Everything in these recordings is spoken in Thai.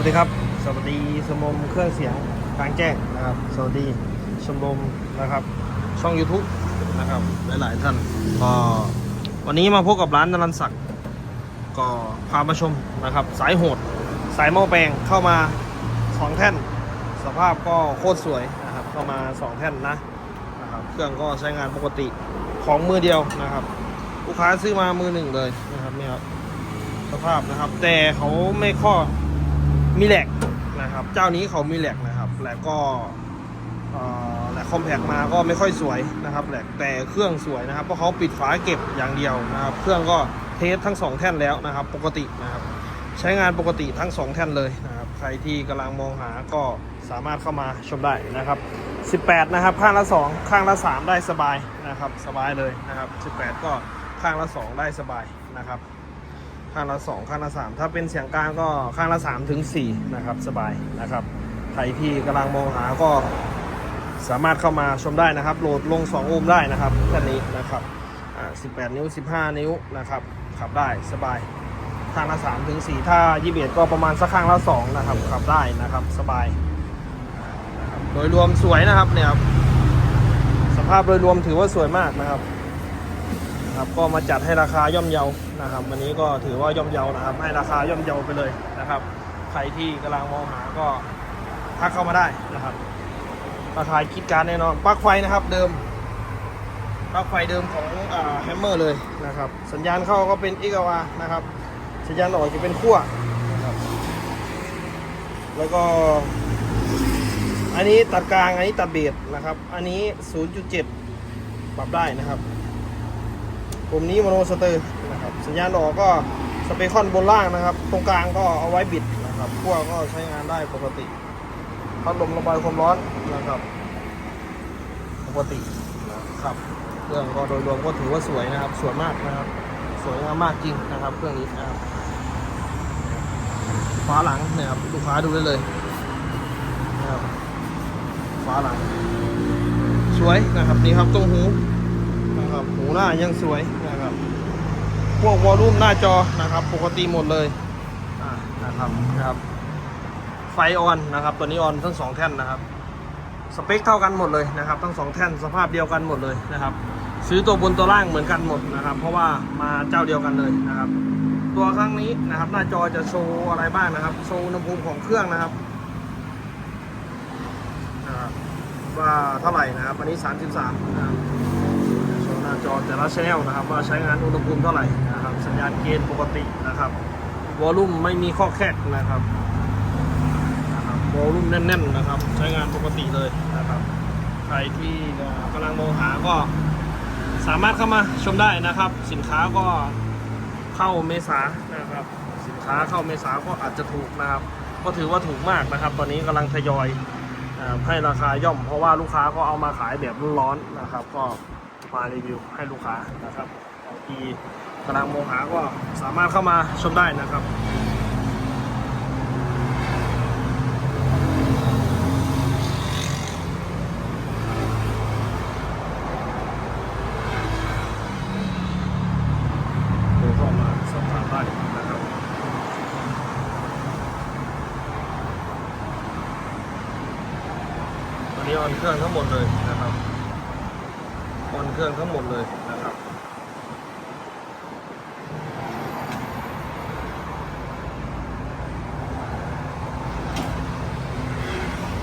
วัสดีครับ สวัสดีชมรมเครื่องเสียงกลางแจ้งนะครับ สวัสดีชมรมนะครับ ช่อง YouTube นะครับ หลาย ๆ ท่านก็วันนี้มาพบกับร้านนรันศักดิ์ก็พามาชมนะครับ สายโหด สายหม้อแปลงเข้ามาสองแท่น สภาพก็โคตรสวยนะครับ เข้ามาสองแท่นนะนะครับเครื่องก็ใช้งานปกติของมือเดียวนะครับลูกค้าซื้อมามือหนึ่งเลยนะครับนี่ครับสภาพนะครับ แต่เขาไม่ข้อ มีแหลกนะครับ เจ้านี้เขามีแหลกนะครับแหลกก็เอ่อแหลกคอมแพกมาก็ไม่ค่อยสวยนะครับแหลกแต่เครื่องสวยนะครับเพราะเขาปิดฝาเก็บอย่างเดียวนะครับ เครื่องก็เทสทั้งสองแท่นแล้วนะครับ ปกตินะครับ ใช้งานปกติทั้งสองแท่นเลยนะครับ ใครที่กำลังมองหาก็สามารถเข้ามาชมได้นะครับ 18 นะครับ ข้างละ 2 ข้างละ 3 ได้สบายนะครับ สบายเลยนะครับ 18 ก็ข้างละ 2 ได้สบายนะครับ ข้างละ2ข้างละ3ถ้าเป็นเสียงกลางก็ข้างละ3ถึง4นะครับสบายนะครับใครที่กำลังมองหาก็สามารถเข้ามาชมได้นะครับ โหลดลง 2 โอห์มได้นะครับแค่นี้นะครับอ่า18 นิ้ว 15 นิ้วนะครับขับได้สบายข้างละ3ถึง4ถ้า21ก็ประมาณสักข้างละ2นะครับขับได้นะครับสบายโดยรวมสวยนะครับเนี่ยครับสภาพโดยรวมถือว่าสวยมากนะครับ นะครับ ก็มาจัดให้ราคาย่อมเยานะครับ วันนี้ก็ถือว่าย่อมเยานะครับ ให้ราคาย่อมเยาไปเลยนะครับ ใครที่กำลังมองหาก็ทักเข้ามาได้นะครับ ราคาคิดการแน่นอนปลั๊กไฟนะครับเดิมปลั๊กไฟเดิมของแฮมเมอร์เลยนะครับ สัญญาณเข้าก็เป็นเอกวานะครับ สัญญาณออกจะเป็นขั้วแล้วก็อันนี้ตัดกลาง อันนี้ตัดเบสนะครับ อันนี้ 0.7 ปรับได้นะครับ ปุ่มนี้โมโนสเตอร์นะครับสัญญาณออกก็สเปคอนบนล่างนะครับ ตรงกลางก็เอาไว้บิดนะครับพวกก็ใช้งานได้ปกติพัดลมระบายความร้อนนะครับ ปกตินะครับเครื่องก็โดยรวมก็ถือว่าสวยนะครับสวยมากนะครับ สวยงามมากจริงนะครับ เครื่องนี้นะครับฝาหลังนี่ยครับลูกค้าดูได้เลยนะครับฝาหลัง สวยนะครับนี่ครับตรงหู หน้ายังสวยนะครับ พวกวอลลุ่มหน้าจอนะครับ ปกติหมดเลยนะครับนะครับ ไฟออนนะครับ ตัวนี้ออนทั้งสองแท่นนะครับ สเปคเท่ากันหมดเลยนะครับ ทั้งสองแท่นสภาพเดียวกันหมดเลยนะครับ ซื้อตัวบนตัวล่างเหมือนกันหมดนะครับ เพราะว่ามาเจ้าเดียวกันเลยนะครับ ตัวครั้งนี้นะครับ หน้าจอจะโชว์อะไรบ้างนะครับ โชว์อุณหภูมิของเครื่องนะครับว่าเท่าไหร่นะครับ อันนี้ 33นะครับ จอแต่ละชแนลนะครับ ว่าใช้งานอุณหภูมิเท่าไหร่นะครับ สัญญาณเกณฑ์ปกตินะครับวอลลุ่มไม่มีข้อแคกนะครับนะครับวอลลุ่มแน่นๆนะครับ ใช้งานปกติเลยนะครับใครที่กำลังมองหาก็สามารถเข้ามาชมได้นะครับ สินค้าก็เข้าเมษานะครับ สินค้าเข้าเมษาก็อาจจะถูกนะครับ ก็ถือว่าถูกมากนะครับ ตอนนี้กำลังทยอยให้ราคาย่อม เพราะว่าลูกค้าก็เอามาขายแบบร้อนๆนะครับ ก็ มารีวิวให้ลูกค้านะครับบางทีกำลังมองหาก็สามารถเข้ามาชมได้นะครับโทรเข้ามาสอบถามได้นะครับตอนนี้ออนเครื่องทั้งหมดเลยนะครับ ออนเครื่องทั้งหมดเลยนะครับ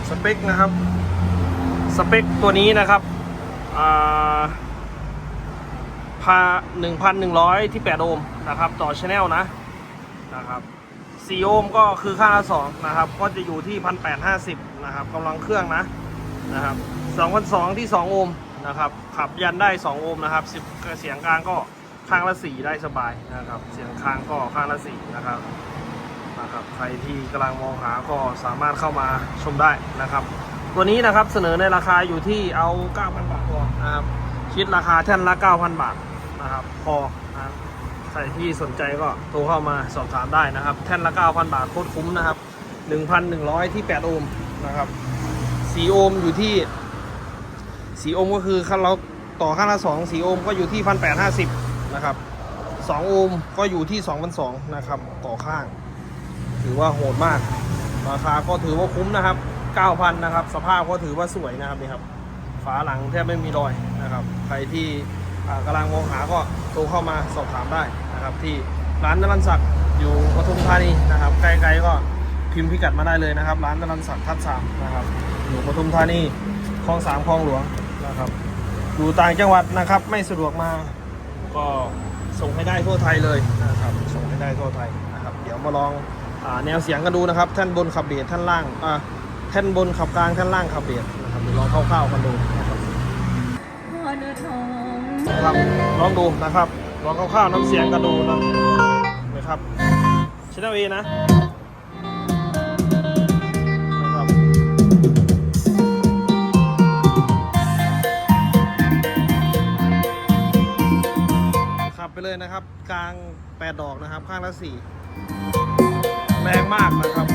สเปคนะครับ สเปคตัวนี้นะครับอ่าพา1,100ที่8โอห์มนะครับ ต่อชแนลนะนะครับ4โอห์มก็คือค่าละ2นะครับ ก็จะอยู่ที่1,850นะครับกำลังเครื่องนะนะครับ2,200ที่2โอห์ม นะครับ ขับยันได้ 2 โอห์มนะครับ10เสียงกลางก็ข้างละ4ได้สบายนะครับ เสียงค้างก็ข้างละ4นะครับนะครับ ใครที่กำลังมองหาก็สามารถเข้ามาชมได้นะครับ ตัวนี้นะครับเสนอในราคาอยู่ที่เอา9,000บาทพอนะครับคิดราคาแท่นละ9,000บาทนะครับ พอนะใครที่สนใจก็โทรเข้ามาสอบถามได้นะครับ แท่นละ9,000บาทโคตรคุ้มนะครับ 1,100 ที่ 8 โอห์มนะครับ4โอห์มอยู่ที่ 4โอห์มก็คือค่าเราต่อค่างละ2 4โอห์มก็อยู่ที่1,850นะครับ2โอห์มก็อยู่ที่2,200นะครับต่อข้าง ถือว่าโหดมากราคาก็ถือว่าคุ้มนะครับ9,000นะครับ สภาพก็ถือว่าสวยนะครับนี่ครับฝาหลังแทบไม่มีรอยนะครับ ใครที่อ่ากำลังมองหาก็โทรเข้ามาสอบถามได้นะครับ ที่ร้านนรันศักดิ์อยู่ปทุมธานีนะครับไกลๆก็พิมพ์พิกัดมาได้เลยนะครับ ร้านนรันศักดิ์ทับสามนะครับอยู่ปทุมธานีคลองสามคลองหลวง นะครับอยู่ต่างจังหวัดนะครับ ไม่สะดวกมาก็ส่งให้ได้ทั่วไทยเลยนะครับ ส่งให้ได้ทั่วไทยนะครับ เดี๋ยวมาลองอแนวเสียงกันดูนะครับท่านบนขับเบสแท่านล่างอ่าแท่นบนขับกลางท่านล่างขับเบสนะครับเดี๋ยวลองคร่าวๆกันดูนะครับครับลองดูนะครับลองคร่าวๆน้ำเสียงกันดูนะนะครับชินาวีนะนะครับ ไปเลยนะครับ กลาง 8 ดอกนะครับ ข้างละ4แรงมากนะครับ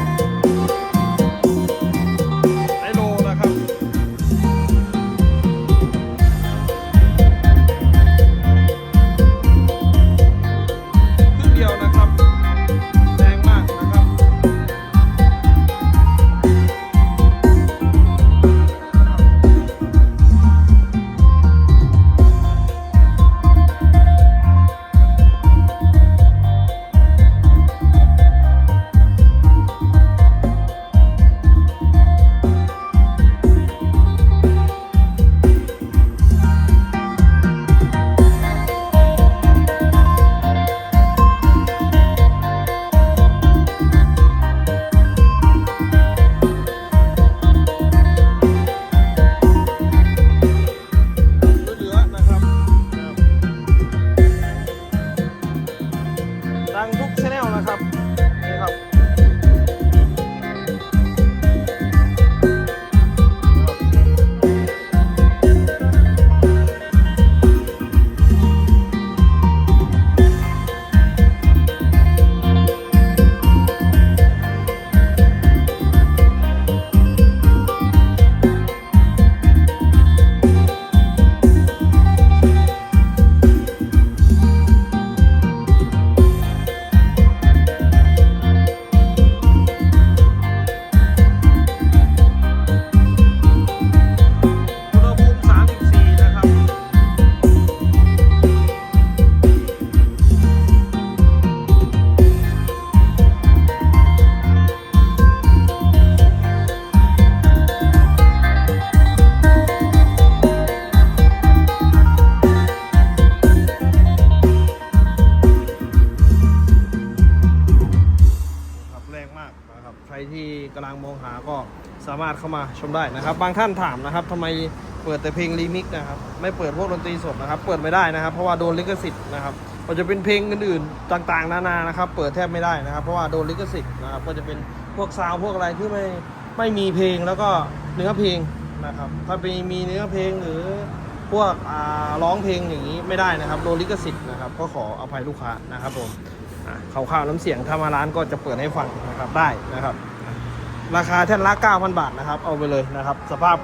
มากนะครับใครที่กำลังมองหาก็สามารถเข้ามาชมได้นะครับ บางท่านถามนะครับทำไมเปิดแต่เพลงรีมิกนะครับไม่เปิดพวกดนตรีสดนะครับ เปิดไม่ได้นะครับ เพราะว่าโดนลิขสิทธิ์นะครับก็จะเป็นเพลงอื่นๆต่างๆ นานานะครับ เปิดแทบไม่ได้นะครับ เพราะว่าโดนลิขสิทธิ์นะครับก็จะเป็นพวกซาวพวกอะไรที่ไม่ไม่มีเพลงแล้วก็เนื้อเพลงนะครับ ถ้ามีมีเนื้อเพลงหรือพวกอ่าร้องเพลงอย่างนี้ไม่ได้นะครับโดนลิขสิทธิ์นะครับ ก็ขออภัยลูกค้านะครับผม ข่าวๆน้ำเสียงถ้ามาร้านก็จะเปิดให้ฟังนะครับได้นะครับ ราคาแท่นละ9,000 บาทนะครับ เอาไปเลยนะครับ สภาพ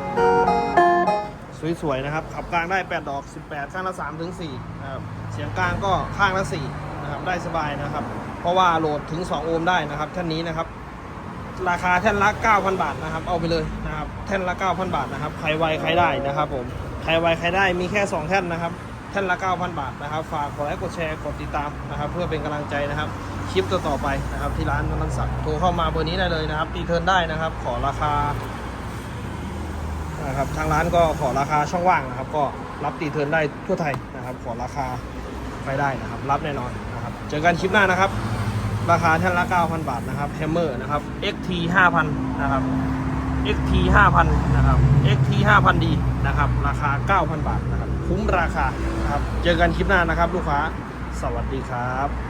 สวยๆนะครับ ขับกลางได้ 8 ดอก 18 ข้างละ3ถึง4นะครับเสียงกลางก็ข้างละ4นะครับได้สบายนะครับ เพราะว่าโหลดถึง 2 โอห์มได้นะครับแท่นนี้นะครับ ราคาแท่นละ 9,000 บาทนะครับ เอาไปเลยนะครับ แท่นละ 9,000 บาทนะครับ ใครไวใครได้นะครับผม ใครไวใครได้มีแค่ 2 แท่นนะครับ แท่นละ 9,000 บาทนะครับ ฝากกดไลค์กดแชร์กดติดตามนะครับ เพื่อเป็นกำลังใจนะครับ คลิปต่อๆไปนะครับ ที่ร้านนันสักร์โทรเข้ามาเบอร์นี้ได้เลยนะครับตีเทิร์นได้นะครับ ขอราคานะครับทางร้านก็ขอราคาช่องว่างนะครับ ก็รับตีเทิร์นได้ทั่วไทยนะครับ ขอราคาไปได้นะครับ รับแน่นอนนะครับ เจอกันคลิปหน้านะครับ ราคาแท่านละ 9,000 บาทนะครับแฮมเมอร์นะครับ XT 5,000 นะครับ XT 5,000 นะครับ XT 5,000D นะครับ ราคา 9,000 บาทนะ คุ้มราคานะครับ เจอกันคลิปหน้านะครับ ลูกค้า สวัสดีครับ